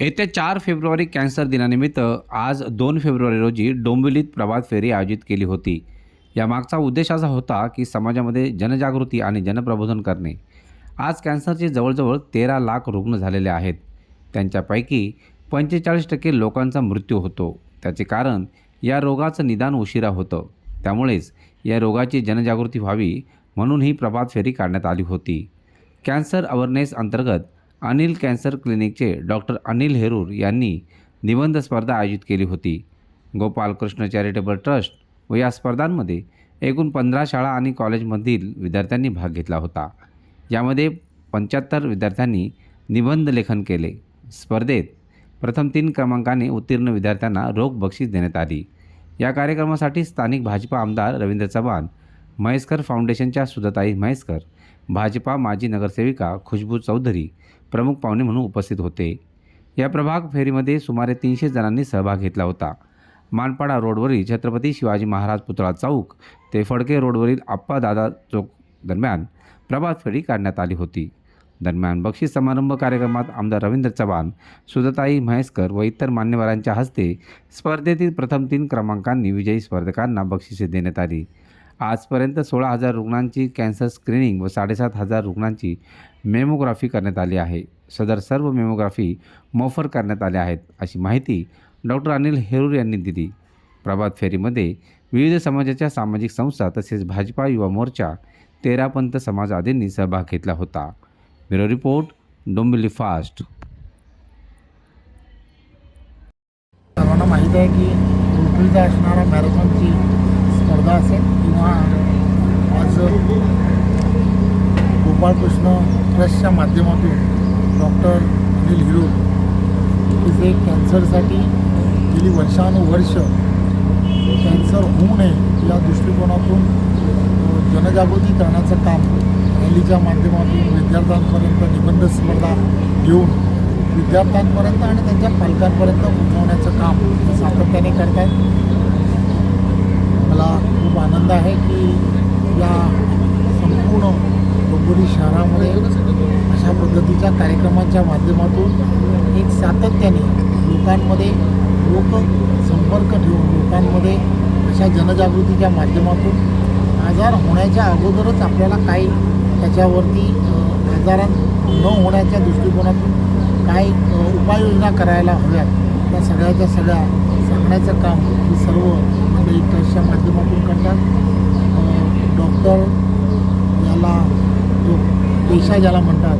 येत्या चार February cancer दिनानिमित्त आज दोन फेब्रुवारी रोजी डोंबिवलीत प्रभात फेरी आयोजित केली होती. यामागचा उद्देश असा होता की समाजामध्ये जनजागृती आणि जनप्रबोधन करणे. आज कॅन्सरचे जवळजवळ तेरा लाख रुग्ण झालेले आहेत. त्यांच्यापैकी पंचेचाळीस टक्के लोकांचा मृत्यू होतो. त्याचे कारण या रोगाचं निदान उशिरा होतं. त्यामुळेच या रोगाची जनजागृती व्हावी म्हणून ही प्रभात फेरी काढण्यात आली होती. कॅन्सर अवेअरनेस अंतर्गत अनिल कॅन्सर क्लिनिकचे डॉक्टर अनिल हेरूर यांनी निबंध स्पर्धा आयोजित केली होती. गोपालकृष्ण चॅरिटेबल ट्रस्ट व या स्पर्धांमध्ये एकूण पंधरा शाळा आणि कॉलेजमधील विद्यार्थ्यांनी भाग घेतला होता. यामध्ये पंच्याहत्तर विद्यार्थ्यांनी निबंध लेखन केले. स्पर्धेत प्रथम तीन क्रमांकाने उत्तीर्ण विद्यार्थ्यांना रोख बक्षीस देण्यात आली. या कार्यक्रमासाठी स्थानिक भाजपा आमदार रवींद्र चव्हाण म्हैसकर फाउंडेशनच्या सुधाताई म्हैसकर भाजपा माजी नगरसेविका खुशबू चौधरी प्रमुख पाहुणे म्हणून उपस्थित होते. या प्रभाग फेरीमध्ये सुमारे तीनशे जणांनी सहभाग घेतला होता. मानपाडा रोडवरील छत्रपती शिवाजी महाराज पुतळा चौक ते फडके रोडवरील आप्पा दादा चौक दरम्यान प्रभात फेरी काढण्यात आली होती. दरम्यान बक्षीस समारंभ कार्यक्रमात आमदार रवींद्र चव्हाण सुदताई म्हैसकर व इतर मान्यवरांच्या हस्ते स्पर्धेतील प्रथम तीन क्रमांकांनी विजयी स्पर्धकांना बक्षिसे देण्यात आली. आजपर्यंत सोळा हजार रुग्णांची कॅन्सर स्क्रीनिंग व साडेसात हजार रुग्णांची मेमोग्राफी करण्यात आली आहे. सदर सर्व मेमोग्राफी मोफर करण्यात आल्या आहेत अशी माहिती डॉक्टर अनिल हेरूर यांनी दिली. प्रभात फेरीमध्ये विविध समाजाच्या सामाजिक संस्था तसेच भाजपा युवा मोर्चा तेरापंत समाज आदींनी सहभाग घेतला होता. Bureau report Dombivli fast. सर्वांना माहीत आहे की असणारा मॅरेथॉनची स्पर्धा असेल किंवा आज गोपाळकृष्ण ट्रस्टच्या माध्यमातून डॉक्टर अनिल हिरो जे कॅन्सरसाठी गेली वर्षानुवर्ष कॅन्सर होऊ नये या दृष्टिकोनातून जनजागृती करण्याचं काम रॅलीच्या माध्यमातून विद्यार्थ्यांपर्यंत निबंध स्पर्धा घेऊन विद्यार्थ्यांपर्यंत आणि त्यांच्या पालकांपर्यंत पोहोचवण्याचं काम ते सातत्याने करतात मला खूप आनंद आहे की या संपूर्ण डोंबिवली शहरामध्ये अशा पद्धतीच्या कार्यक्रमांच्या माध्यमातून एक सातत्याने लोकांमध्ये लोक संपर्क ठेवून लोकांमध्ये अशा जनजागृतीच्या माध्यमातून आजार होण्याच्या अगोदरच आपल्याला काही त्याच्यावरती अ, आजारां न होण्याच्या दृष्टिकोनातून काय उपाययोजना करायला हव्यात त्या सगळ्याच्या सगळ्या सांगण्याचं काम ही सर्व मंडळी माध्यमातून करतात? डॉक्टर याला जो पेशा ज्याला म्हणतात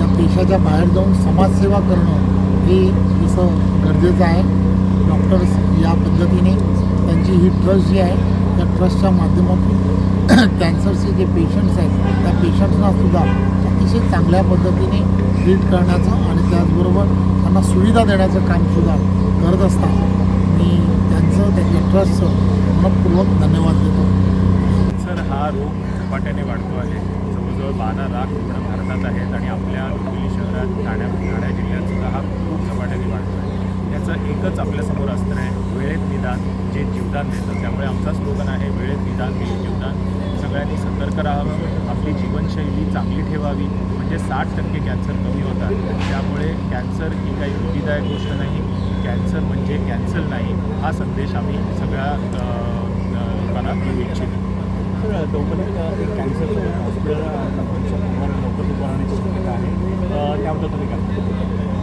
या पेशाच्या बाहेर जाऊन समाजसेवा करणं हे असं गरजेचं आहे. डॉक्टर्स या पद्धतीने त्यांची ही ट्रस्ट जी आहे त्या ट्रस्टच्या माध्यमातून कॅन्सरचे जे पेशंट्स आहेत त्या पेशंट्सनासुद्धा अतिशय चांगल्या पद्धतीने ट्रीट करण्याचं आणि त्याचबरोबर त्यांना सुविधा देण्याचं कामसुद्धा करत असतात. मी त्यांचं त्यांच्या ट्रस्टचं मनपूर्वक धन्यवाद देतो. कॅन्सर हा रोग झपाट्याने वाढतो आहे. जवळजवळ बारा लाख रुग्ण भारतात आहेत आणि आपल्या डोंबिवली शहरात ठाण्या ठाण्या जिल्ह्यात सुद्धा हा खूप झपाट्याने वाढतो आहे. याचं एकच आपल्यासमोर अस्त्र आहे वेळेत निदान जे जीवदान देतं. त्यामुळे आमचा स्लोगन आहे वेळेत निदान दिले जीवदान. सगळ्यांनी सतर्क राहावं. आपली जीवनशैली चांगली ठेवावी. म्हणजे साठ टक्के कॅन्सर कमी होतात. त्यामुळे कॅन्सर ही काही भीतीदायक गोष्ट नाही. कॅन्सर नाही हा संदेश आम्ही सगळ्या लोकांना देऊ इच्छितो. डोंबिवलीत एक लवकर शक्यता आहे. त्याबद्दल तुम्ही काय?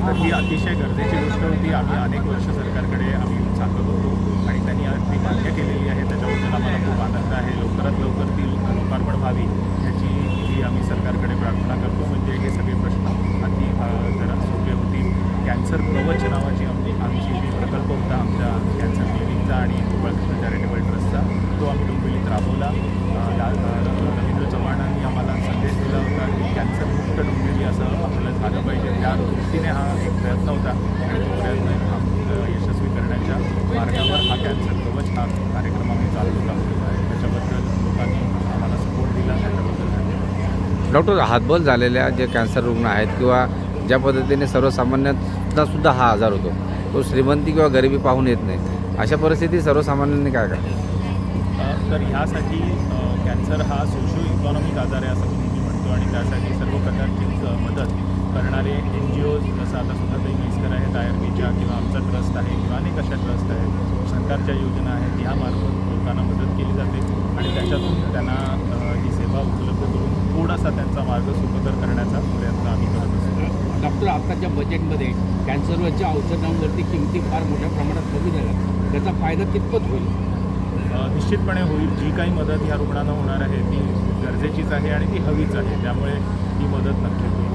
तर ही अतिशय गरजेची गोष्ट होती. आम्ही अनेक वर्ष सरकारकडे आम्ही सांगत होतो आणि त्यांनी ती मान्य केलेली आहे त्याच्याबद्दल आम्हाला खूप आनंद आहे लवकरात लवकर ती लोकार्पण व्हावी याची ही आम्ही सरकारकडे प्रार्थना करतो म्हणजे हे सगळे प्रश्न अति अ, जरा सोपे होतील कॅन्सर कवच नावाची आमची आमची जी प्रकल्प होता आमच्या कॅन्सर क्लिनिकचा आणि गोपाळकृष्ण चॅरिटेबल ट्रस्टचा तो आम्ही डोंबिवलीत राबवला. अ, रवींद्र चव्हाणांनी आम्हाला संदेश दिला होता की कॅन्सर मुक्त डोंबिवली असं आपल्याला झालं पाहिजे. त्या दृष्टीने हा एक प्रयत्न होता आणि तो प्रयत्न यशस्वी करण्याच्या मार्गावर हा कॅन्सर कवच हा कार्यक्रम आम्ही चालवला त्याच्याबद्दल लोकांनी आम्हाला सपोर्ट दिला त्याच्याबद्दल धन्यवाद. डॉक्टर हातबल झालेल्या जे कॅन्सर रुग्ण आहेत किंवा ज्या पद्धतीने सर्वसामान्य सुद्धा हा आजार होतो. तो श्रीमंती किंवा गरिबी पाहून येत नाही. अशा परिस्थितीत सर्वसामान्यांनी काय करायचं तर ह्यासाठी कॅन्सर हा सोशो इकॉनॉमिक आजार आहे असं मी नेहमी म्हणतो आणि त्यासाठी सर्व प्रकारची मदत करणारे एन जी ओज जसं आता सुद्धा मिस्कर आहेत आय आर बीच्या किंवा आमचा ट्रस्ट आहे किंवा अनेक अशा ट्रस्ट आहेत सरकारच्या योजना आहेत ह्यामार्फत लोकांना मदत केली जाते आणि त्याच्यातून त्यांना ही सेवा उपलब्ध करून थोडासा त्यांचा मार्ग सुखकर करण्याचा प्रयत्न आम्ही करत असतो. डॉक्टर आत्ताच्या बजेटमध्ये कॅन्सरवरच्या औषधांवरती किमती फार मोठ्या प्रमाणात कमी झाल्या. त्याचा फायदा कितपत होईल? निश्चितपणे होईल. जी काही मदत या रुग्णांना होणार आहे ती गरजेचीच आहे आणि ती हवीच आहे. त्यामुळे ही मदत नक्की होईल.